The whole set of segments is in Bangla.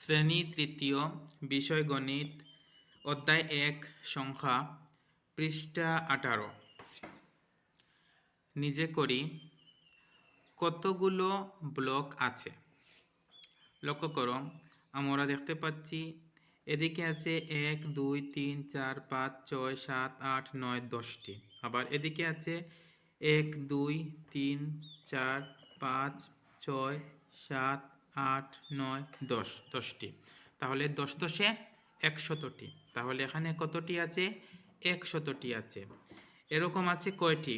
শ্রেণি তৃতীয়, বিষয় গণিত, অধ্যায় এক, সংখ্যা, পৃষ্ঠা আঠারো। নিজে করি, কতগুলো ব্লক আছে? লক্ষ্য করো, আমরা দেখতে পাচ্ছি, এদিকে আছে এক, দুই, তিন, চার, পাঁচ, ছয়, সাত, আট, নয়, দশটি। আবার এদিকে আছে এক, দুই, তিন, চার, পাঁচ, ছয়, সাত আট, নয়, দশ, দশটি। তাহলে দশ দশে একশতটি। তাহলে এখানে কতটি আছে? একশতটি আছে। এরকম আছে কয়টি?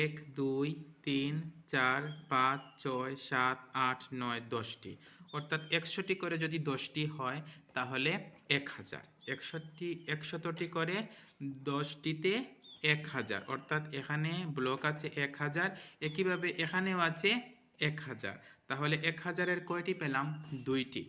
এক, দুই, তিন, চার, পাঁচ, ছয়, সাত, আট, নয়, দশটি। অর্থাৎ একশোটি করে যদি দশটি হয়, তাহলে এক হাজার। একষট্টি একশতটি করে দশটিতে এক হাজার। অর্থাৎ এখানে ব্লক আছে এক হাজার। একইভাবে এখানেও আছে এক হাজার। তাহলে এক হাজারের কয়টি পেলাম? দুইটি।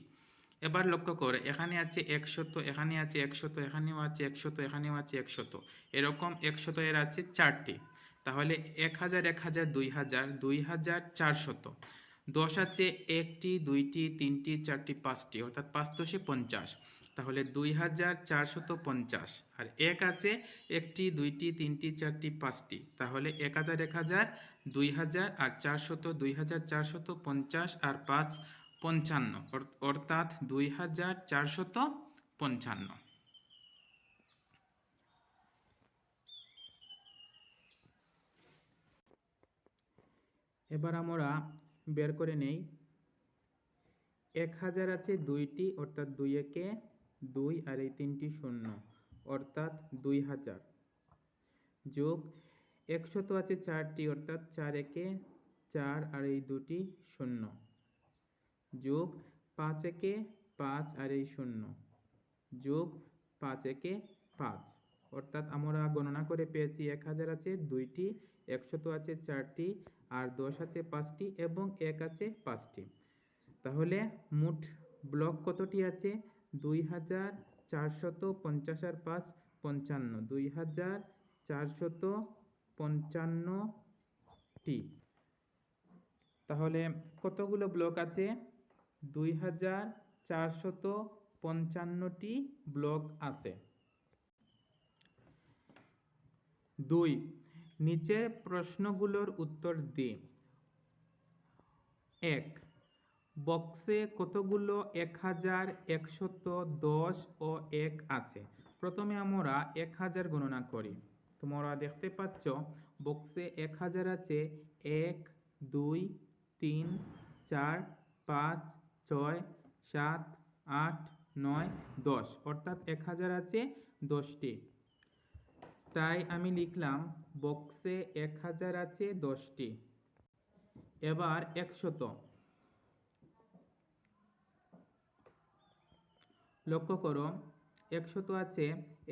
এবার লক্ষ্য করে, এখানে আছে একশত, এখানে আছে একশত, এখানেও আছে একশত, এখানেও আছে একশত। এরকম একশত এর আছে চারটি। তাহলে এক হাজার এক হাজার, দুই হাজার দুই হাজার, চারশত। দশ আছে একটি, দুইটি, তিনটি, চারটি, পাঁচটি, অর্থাৎ পাঁচ দশে পঞ্চাশ। তাহলে দুই হাজার চারশত পঞ্চাশ। আর এক আছে একটি, দুইটি, তিনটি, চারটি, পাঁচটি। তাহলে এক হাজার এক হাজার, দুই হাজার আর চারশত, দুই হাজার চারশত পঞ্চাশ আর পাঁচ, পঞ্চান্ন। অর- অর্থাৎ দুই হাজার চারশত পঞ্চান্ন। এবার আমরা বের করে নেই। এক হাজার আছে দুইটি, অর্থাৎ দুই একে দুই আর এই তিনটি শূন্য, অর্থাৎ দুই হাজার। যোগ একশত আছে চারটি, অর্থাৎ চার একে চার আর এই দুটি শূন্য। যোগ পাঁচ একে পাঁচ আর এই শূন্য। যোগ পাঁচ একে পাঁচ, অর্থাৎ আমরা গণনা করে পেয়েছি এক হাজার আছে দুইটি, একশত আছে চারটি, আর দশ আছে পাঁচটি এবং এক আছে পাঁচটি। তাহলে মোট ব্লক কতটি আছে? দুই হাজার চারশত পঞ্চাশ আর পাঁচ পঞ্চান্ন। দুই হাজার চারশত পঞ্চান্নটি তাহলে কতগুলো ব্লক আছে? দুই হাজার চারশত পঞ্চান্নটি ব্লক আছে। দুই, নিচের প্রশ্নগুলোর উত্তর দিন এক বক্সে কতগুলো এক হাজার একশত দশ ও এক আছে? প্রথমে আমরা এক হাজার গণনা করি। তোমরা দেখতে পাচ্ছ, বক্সে এক হাজার আছে। এক, দুই, তিন, চার, পাঁচ, ছয়, সাত, আট, নয়, দশ। অর্থাৎ এক হাজার আছে দশটি। তাই আমি লিখলাম, বক্সে এক হাজার আছে দশটি। এবার একশত। লক্ষ্য করো একশত আছে,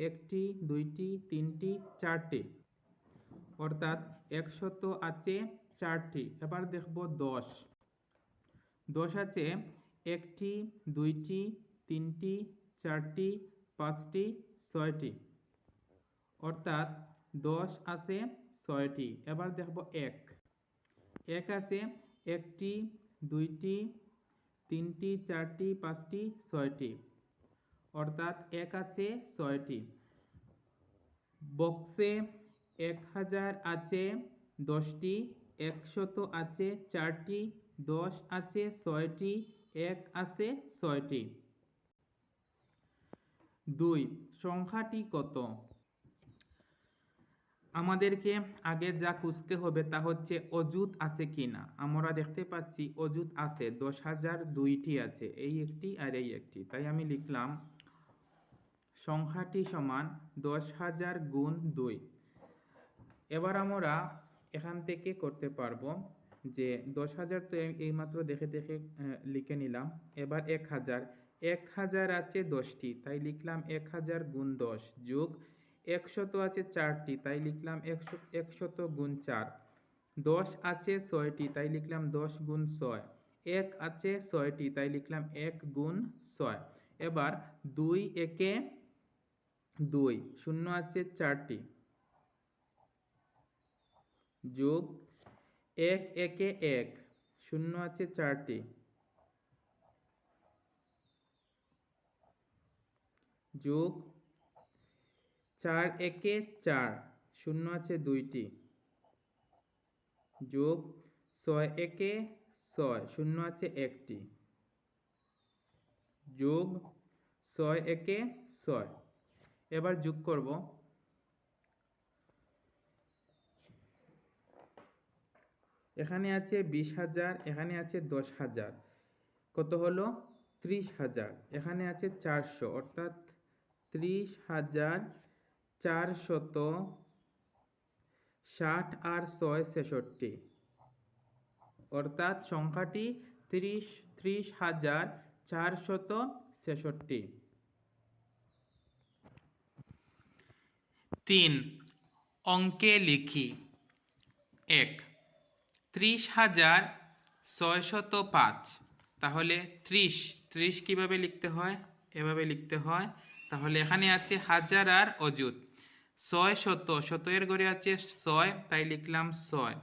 একটি, দুইটি, তিনটি, চারটি। অর্থাৎ একশত আছে, চারটি। এবার দেখব দশ। দশ আছে, একটি, দুইটি, তিনটি, চারটি, পাঁচটি, ছয়টি। অর্থাৎ দশ আছে, ছয়টি। এবার দেখব এক। এক আছে, একটি, দুইটি, তিনটি, চারটি, পাঁচটি, ছয়টি। অর্থাৎ এক আছে ছয়টি। বক্সে এক হাজার আছে দশটি, একশত আছে চারটি, দশ আছে ছয়টি, এক আছে ছয়টি। দুই, সংখ্যাটি কত? আমাদেরকে আগে যা খুঁজতে হবে তা হচ্ছে অজুত আছে কিনা। আমরা দেখতে পাচ্ছি অজুত আছে, দশ হাজার দুইটি আছে, এই একটি আর এই একটি। তাই আমি লিখলাম সংখ্যাটি সমান দশ হাজার গুণ দুই। এবার আমরা এখান থেকে করতে পারব যে দশ হাজার তো এই- এইমাত্র দেখে দেখে লিখে নিলাম। এবার এক হাজার। এক হাজার আছে দশটি, তাই লিখলাম এক হাজার গুণ দশ যোগ একশত আছে চারটি, তাই লিখলাম একশো একশত গুণ চার। দশ আছে ছয়টি, তাই লিখলাম দশ গুণ ছয়। এক আছে ছয়টি, তাই লিখলাম এক গুণ ছয়। এবার দুই একে দুই, শূন্য আছে চারটি। যোগ এক, একে এক, শূন্য আছে চারটি। যোগ চার, একে চার, শূন্য আছে দুইটি। যোগ ছয়, একে ছয়, শূন্য আছে একটি। যোগ ছয়, একে ছয়। এবার যোগ করব। এখানে আছে বিশ হাজার, এখানে আছে দশ হাজার। কত হলো? ত্রিশ হাজার। এখানে আছে চারশো, অর্থাৎ ত্রিশ হাজার চারশত ষাট আর ছয় ছেষট্টি। অর্থাৎ সংখ্যাটি ত্রিশ ত্রিশ হাজার চারশত ছেষট্টি। তিন অঙ্কে লিখি। এক, ত্রিশ হাজার ছয়শত পাঁচ। তাহলে ত্রিশ ত্রিশ কীভাবে লিখতে হয়? এভাবে লিখতে হয়। তাহলে এখানে আছে হাজার আর অযুত। ছয় শত শতের ঘরে আছে ছয়, তাই লিখলাম ছয়।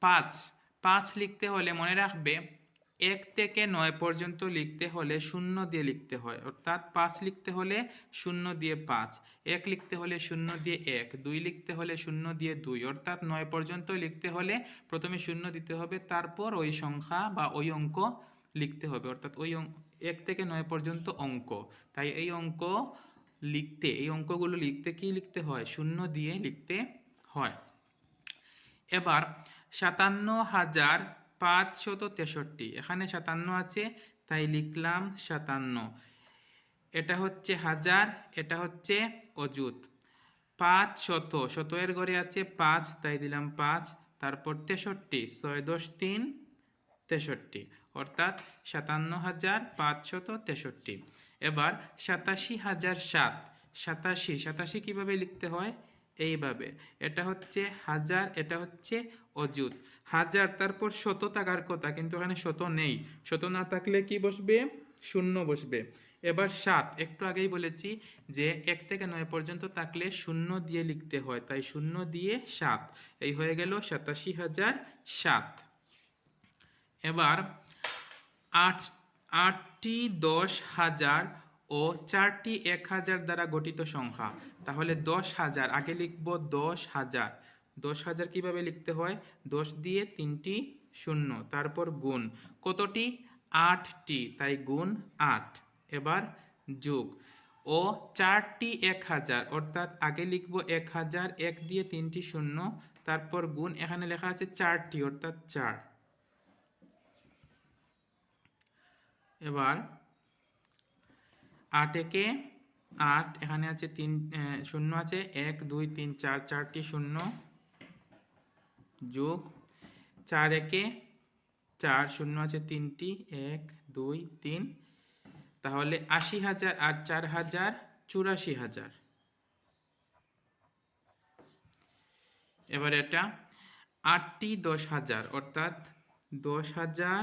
পাঁচ পাঁচ লিখতে হলে মনে রাখবে এক থেকে নয় পর্যন্ত লিখতে হলে শূন্য দিয়ে লিখতে হয়। অর্থাৎ পাঁচ লিখতে হলে শূন্য দিয়ে পাঁচ, এক লিখতে হলে শূন্য দিয়ে এক, দুই লিখতে হলে শূন্য দিয়ে দুই। অর্থাৎ নয় পর্যন্ত লিখতে হলে প্রথমে শূন্য দিতে হবে, তারপর ওই সংখ্যা বা ওই অঙ্ক লিখতে হবে। অর্থাৎ ওই এক থেকে নয় পর্যন্ত অঙ্ক। তাই এই অঙ্ক লিখতে, এই অঙ্কগুলো লিখতে কি লিখতে হয়? শূন্য দিয়ে লিখতে হয়। এবার সাতান্ন হাজার পাঁচশত তেষট্টি, এখানে সাতান্ন আছে, তাই লিখলাম সাতান্ন। এটা হচ্ছে হাজার, এটা হচ্ছে অযুত। পাঁচ শত শত ঘরে আছে পাঁচ, তাই দিলাম পাঁচ, তারপর তেষট্টি, ছয় দশ তিন, তেষট্টি। অর্থাৎ সাতান্ন হাজার, পাঁচশত তেষট্টি। এবার সাতাশি হাজার সাত, সাতাশি সাতাশি কীভাবে লিখতে হয়? এইভাবে। এটা হচ্ছে হাজার, এটা হচ্ছে অযুত। হাজার, তারপর শত থাকার কথা, কিন্তু এখানে শত নেই। শত না থাকলে কি বসবে? শূন্য বসবে। এবার সাত, একটু আগেই বলেছি যে এক থেকে নয় পর্যন্ত থাকলে শূন্য দিয়ে লিখতে হয়, তাই শূন্য দিয়ে সাত। এই হয়ে গেল সাতাশি হাজার সাত। এবার আট, আটটি দশ হাজার ও চারটি এক হাজার দ্বারা গঠিত সংখ্যা। তাহলে দশ হাজার, আগে লিখব দশ হাজার। দশ হাজার কীভাবে লিখতে হয়? দশ দিয়ে তিনটি শূন্য, তারপর গুণ। কতটি? আটটি, তাই গুণ আট। এবার যোগ। ও চারটি এক হাজার, অর্থাৎ আগে লিখব এক হাজার, এক দিয়ে তিনটি শূন্য, তারপর গুণ, এখানে লেখা আছে চারটি, অর্থাৎ চার। এবার আট একে আট, এখানে আছে তিন শূন্য আছে, এক, দুই, তিন, চার, চারটি শূন্য যোগ চার একে চার, শূন্য আছে তিনটি, এক, দুই, তিন। তাহলে আশি হাজার আর চার হাজার চুরাশি হাজার। এবার এটা আটটি দশ হাজার, অর্থাৎ দশ হাজার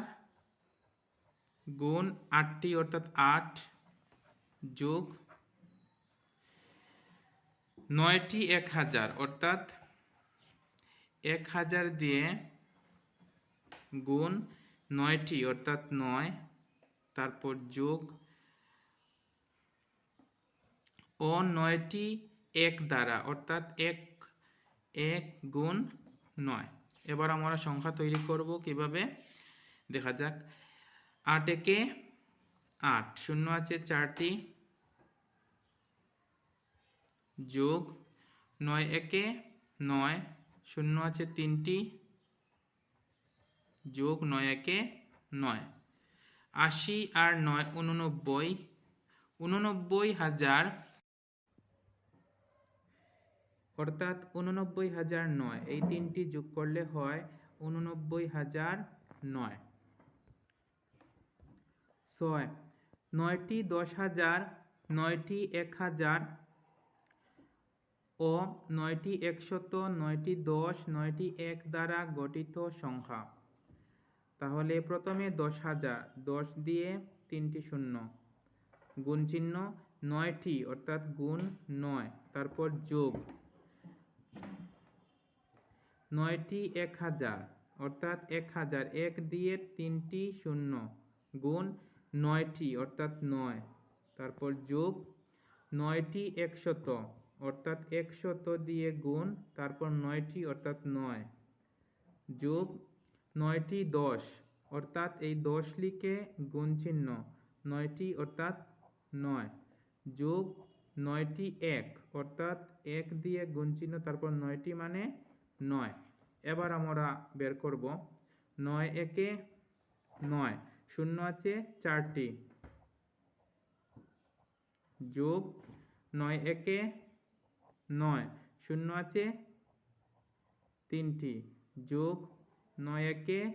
গুণ আটটি, অর্থাৎ আট যোগ নয়টি এক হাজার, অর্থাৎ এক হাজার দিয়ে গুণ নয়টি, অর্থাৎ নয়, তারপর যোগ ও নয়টি এক দ্বারা, অর্থাৎ এক এক গুণ নয়। এবার আমরা সংখ্যা তৈরি করব কীভাবে? দেখা যাক। আট একে আট। শূন্য আছে চারটি। যোগ নয় একে নয়। শূন্য আছে তিনটি। যোগ নয় একে নয়। আশি আর নয় উননব্বই। উননব্বই হাজার অর্থাৎ উননব্বই হাজার নয়। এই তিনটি যোগ করলে হয় উননব্বই হাজার নয়। ছয়। নয়টি দশ হাজার, নয়টি এক হাজার ও নয়টি একশত, নয়টি দশ, নয়টি এক দ্বারা গঠিত সংখ্যা। তাহলে প্রথমে দশ হাজার, দশ দিয়ে তিনটি শূন্য। গুণ চিহ্ন নয়টি, অর্থাৎ গুণ নয়, তারপর যোগ। নয়টি এক হাজার, অর্থাৎ এক হাজার, এক দিয়ে তিনটি শূন্য। গুণ নয়টি, অর্থাৎ নয়। তারপর যোগ, নয়টি একশত, অর্থাৎ একশত দিয়ে গুণ, তারপর নয়টি, অর্থাৎ নয়। যোগ, নয়টি দশ, অর্থাৎ এই দশ লিখে গুণ চিহ্ন, নয়টি, অর্থাৎ নয়। যোগ, নয়টি এক, অর্থাৎ এক দিয়ে গুণ চিহ্ন, তারপর নয়টি মানে নয়। এবার আমরা বের করব, নয় একে নয়। শূন্য আছে, চারটি। যোগ নয় একে নয়, শূন্য আছে, তিনটি। যোগ নয় একে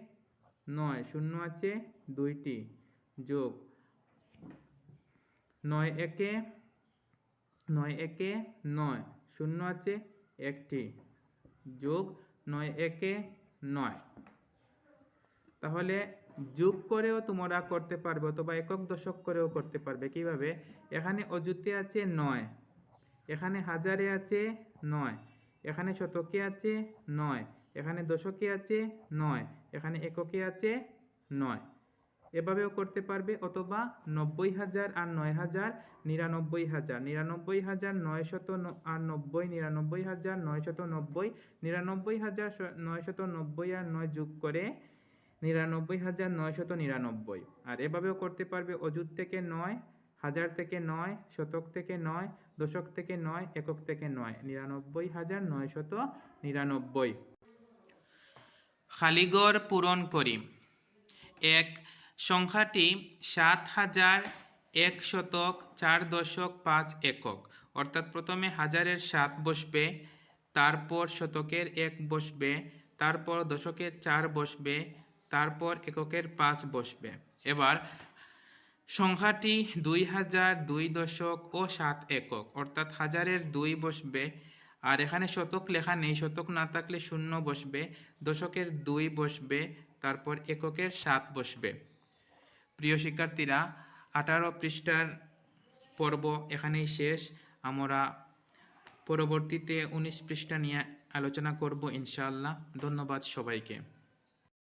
নয়, শূন্য আছে, দুইটি। যোগ নয় একে নয় একে নয়, শূন্য আছে, একটি। যোগ নয় একে নয়। তাহলে যোগ করেও তোমরা করতে পারবে অথবা একক দশক করেও করতে পারবে। কীভাবে? এখানে অযুতে আছে নয়। এখানে হাজারে আছে নয়। এখানে শতকে আছে নয়। এখানে দশকে আছে নয়। এখানে এককে আছে নয়। এভাবেও করতে পারবে অথবা নব্বই হাজার আর নয় হাজার নিরানব্বই হাজার। নিরানব্বই হাজার নয়শত ন- আর নব্বই, নিরানব্বই হাজার নয়শত নব্বই, নিরানব্বই হাজার স- নয়শত নব্বই আর নয় যোগ করে নিরানব্বই হাজার নয়শত নিরানব্বই। আর এভাবেও করতে পারবে অযুত থেকে নয়, হাজার থেকে নয়, শতক থেকে নয়, দশক থেকে নয়, একক থেকে নয়। নিরানব্বই হাজার নয়শত নিরানব্বই। খালিগড় পূরণ করি। এক, সংখ্যাটি সাত হাজার এক শতক চার দশক পাঁচ একক। অর্থাৎ প্রথমে হাজারের সাত বসবে, তারপর শতকের এক বসবে, তারপর দশকের চার বসবে তারপর এককের পাঁচ বসবে। এবার সংখ্যাটি দুই হাজার দুই দশক ও সাত একক, অর্থাৎ হাজারের দুই বসবে, আর এখানে শতক লেখা নেই, শতক না থাকলে শূন্য বসবে, দশকের দুই বসবে, তারপর এককের সাত বসবে। প্রিয় শিক্ষার্থীরা, আঠারো পৃষ্ঠার পর্ব এখানেই শেষ। আমরা পরবর্তীতে উনিশ পৃষ্ঠা নিয়ে আলোচনা করব ইনশাআল্লাহ। ধন্যবাদ সবাইকে।